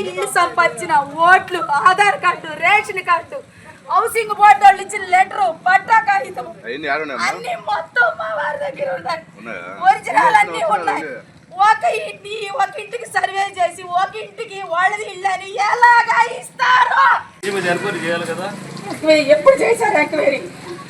ఇల్లు సంపాదించిన ఓట్లు Aadhaar card ration card housing board వాళ్ళు ఇచ్చిన లెటరు పట్టా కాగితం అన్ని మొత్తం మా వారి దగ్గర ఉన్నాయి. ఉన్నాయా? ఒరిజినల్ అన్ని ఉన్నాయి. ఒక ఇంటి ఒక ఇంటికి సర్వే చేసి ఒక ఇంటికి వాళ్ళది ఇల్లు అని ఎలాగా ఇస్తారు? ఎప్పుడు చేశారు ఎంక్వైరీ?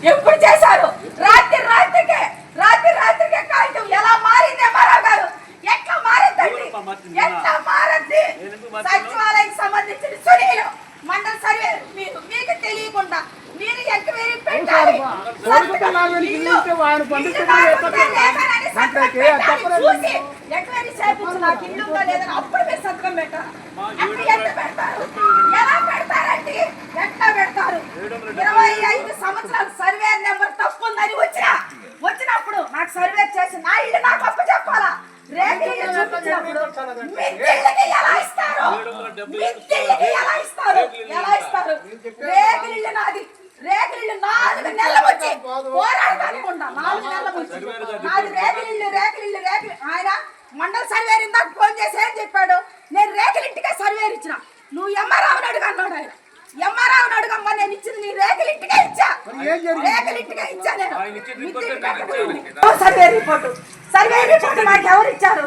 ఎప్పుడు చేశారు? రాత్రి రాత్రికే రాత్రి రాత్రికే కాగితం ఎలా మారింది మరో గారు? ఎట్లా మారిందండి ఎవరమ్మా మార్చింది? ఎట్లా మారింది ఎందుకు మార్చారు? సచివాలయం సంబంధించిన సునీలు మండల సర్వే మీరు మీకు తెలియకుండా మీరు ఎంక్వైరీ పెట్టాలి అడుగుతున్నారు వీళ్ళు ఇల్లు- ఇల్లు వాడు ఇల్లు పండిస్తుంటే కాకపోతే చెప్పండి. లేదనని సంతకం అంతకే పెట్టాలి. చెప్పలేదు. చూసి ఎంక్వైరీ చేయించు నాకు ఇల్లు ఉందో లేదని అప్పుడు మీరు సంతకం పెట్టాలి అప్పుడు ఎంత పెడతారు? ఎలా పెడతారండి? ఎట్లా పెడతారు? ఇరవై ఐదు. సంవత్సరాల సర్వే నెంబర్ తప్పు ఉందని వచ్చిన వచ్చినప్పుడు నాకు సర్వే చేసి నా ఇల్లు నాకు అప్పు చెప్పాలా? రేపు చూపించినప్పుడు ఎలా ఇస్తారు? ఎలా ఇస్తారు? రేగులిల్లు నాది. రేగులిల్లు నాలుగు నెలల వచ్చి పోరాడనుకుంటా నాలుగు నెలల వచ్చి. నాది రేగులిల్లు రేగులిల్లు రేగులు ఆయన మండల సర్వేర్ ఇందాక ఫోన్ చేసి ఏం చెప్పాడు? నేను రేకులింటికే సర్వేర్ ఇచ్చిన. నువ్వు ఎమ్మారావుని అడుగు అన్నాడు ఆయన. ఎమ్మారావుని అడుగమ్మా నేను ఇచ్చింది నీ ఇచ్చా. రేకులింటికే ఇచ్చా నేను. మిద్దింటికి ఎక్కడ ఉంది? ఓ సర్వే రిపోర్టు? సర్వే రిపోర్టు మాకు ఎవరు ఇచ్చారు?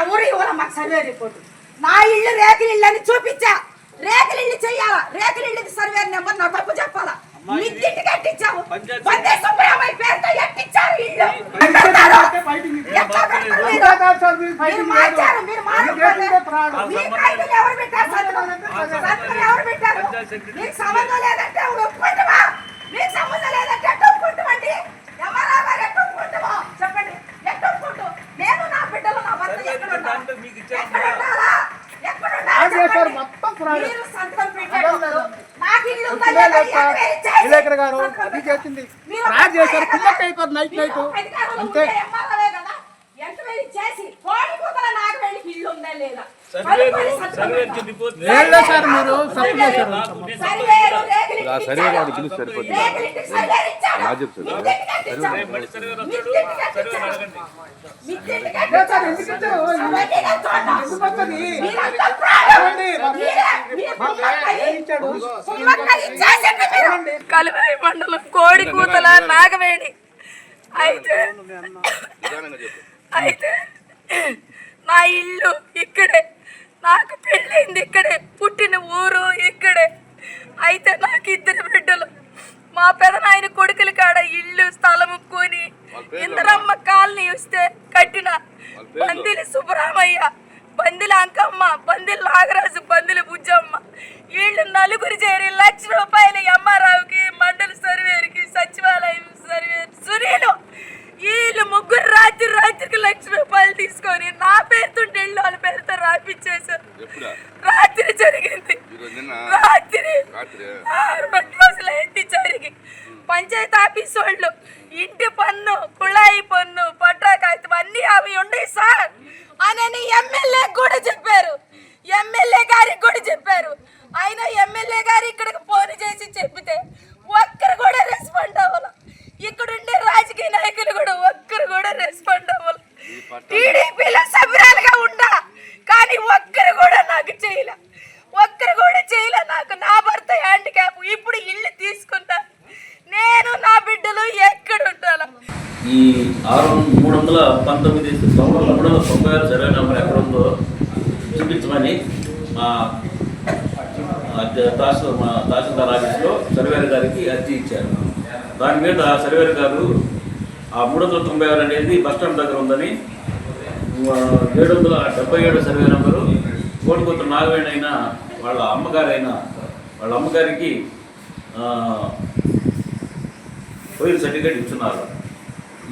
ఎవరు ఇవ్వాలి మాకు సర్వే రిపోర్టు. నా ఇల్లు రేకుల ఇల్లు అని చూపించా. రేకుల ఇల్లు చెయ్యాలా? రేకుల ఇల్లు సర్వే నెంబర్ నా తప్పు చెప్పాలా? మిద్దింటికి ఎట్టిచ్చావు వందే సుబ్బరామయ్య పేరుతో ఎట్టిచ్చారు ఇల్లు పెడతారు? ఎట్లా మీరు? మీరు మార్చారు, మీరు మారకపోతే మీ కాగితం ఎవరు పెట్టారు సంతకం? సంతకం ఎవరు పెట్టారు? మీకు సంబంధం లేదంటే ఎవరు ఒప్పుకుంటావా? మీకు సంబంధం లేదంటే ఎట్లా ఒప్పుకుంటామండి? ఎమ్మారావు గారు ఎట్లా ఒప్పుకుంటామో? చెప్పండి. ఎట్లా ఒప్పుకుంటాం? నేను నా బిడ్డలు, నా భర్త ఎక్కడ ఉండాలి? ఎక్కడ ఉండాలా? ఎక్కడ ఉండాలి విలేకరు గారు అది. చేసింది రాజు చేశారు? కింద పేపర్ నైట్ నైట్ అంతే చేసి కోడి కూతల ఇల్లు ఉందా లేదా? సార్ మీరు సర్వే వాడు పిలిచి సరిపోతుంది. కలువై మండలం కోడి కూతల నాగవేణి. అయితే అయితే నా ఇల్లు ఇక్కడే. నాకు పెళ్ళైంది ఇక్కడే. పుట్టిన ఊరు ఇక్కడే. అయితే నాకు ఇద్దరు బిడ్డలు. మా పెదనాయన కొడుకుల కాడ ఇల్లు స్థలం కొని ఇందరమ్మ కాలనీ వస్తే కట్టిన బందిలి సుబ్బరామయ్య బందిల అంకమ్మ బందిల నాగరాజు బందిల బుజ్జమ్మ. వీళ్ళు నలుగురు చేరి లక్ష రూపాయలు ఎంఆర్ఆవుకి మండల సర్వేకి సచివాలయం సర్వే సునీలు. లక్ష రూపాయలు తీసుకొని నా పేరుతుంటే ఇల్లు వాళ్ళ పేరుతో రాపిచ్చేశారు. రాత్రి జరిగింది. రాత్రి. రెండు రోజులు అయింది జరిగి? పంచాయతీ ఆఫీస్ వాళ్ళు ఇంటి పన్ను కుళాయి పన్ను పట్టా కాగితం అన్ని అవి ఉన్నాయి సార్ అని ఎమ్మెల్యే కూడా చెప్పారు. ఎమ్మెల్యే గారికి కూడా చెప్పారు. ఆయన ఎమ్మెల్యే గారు ఇక్కడికి ఫోన్ చేసి చెప్పితే ఒక్కరు కూడా రెస్పాండ్ అవ్వాలి ఇక్కడ ఉండే రాజకీయ నాయకులు కూడా ఒక్కరు కూడా రెస్పాండ్ అవ్వాలి టీడీపీలో సభ్యురాలుగా ఉండా కానీ ఒక్కరు కూడా నాకు చేయలే. ఒక్కరు కూడా చేయలే నాకు. నా భర్త హ్యాండిక్యాప్ ఇప్పుడు ఇల్లు తీసుకున్నా నేను నా బిడ్డలు ఎక్కడ ఉండాల? ఈ ఆరు మూడు వందల పంతొమ్మిది తొంభై మూడు వందల తొంభై ఆరు సర్వే నెంబర్ ఎక్కడ ఉందో చూపించమని మా తహసీల్ మా తహసీల్దార్ ఆఫీస్లో సర్వేర్ గారికి అర్జీ ఇచ్చారు. దాని మీద సర్వేర్ గారు ఆ మూడు వందల తొంభై ఆరు అనేది బస్టాండ్ దగ్గర ఉందని ఏడు వందల డెబ్బై ఏడు సర్వే నెంబరు. కోడికొత్త నాగవేణి అయిన వాళ్ళ అమ్మగారైన వాళ్ళ అమ్మగారికి పోయిన సర్టిఫికేట్ ఇచ్చున్నారు.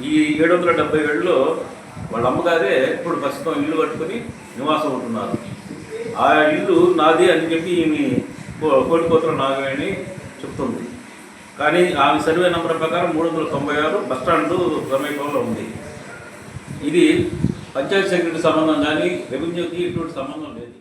ఈ ఏడు వందల డెబ్బై ఏడులో వాళ్ళ అమ్మగారే ఇప్పుడు ప్రస్తుతం ఇల్లు కట్టుకొని నివాసం ఉంటున్నారు. ఆ ఇల్లు నాది అని చెప్పి ఈమె కో- నాగవేణి చెప్తుంది. కానీ ఆమె సర్వే నెంబర్ ప్రకారం మూడు వందల తొంభై ఆరు బస్టాండ్ సమీపంలో ఉంది. ఇది పంచాయతీ సెక్రటరీ సంబంధం కానీ రెవెన్యూకి ఇటువంటి సంబంధం లేదు.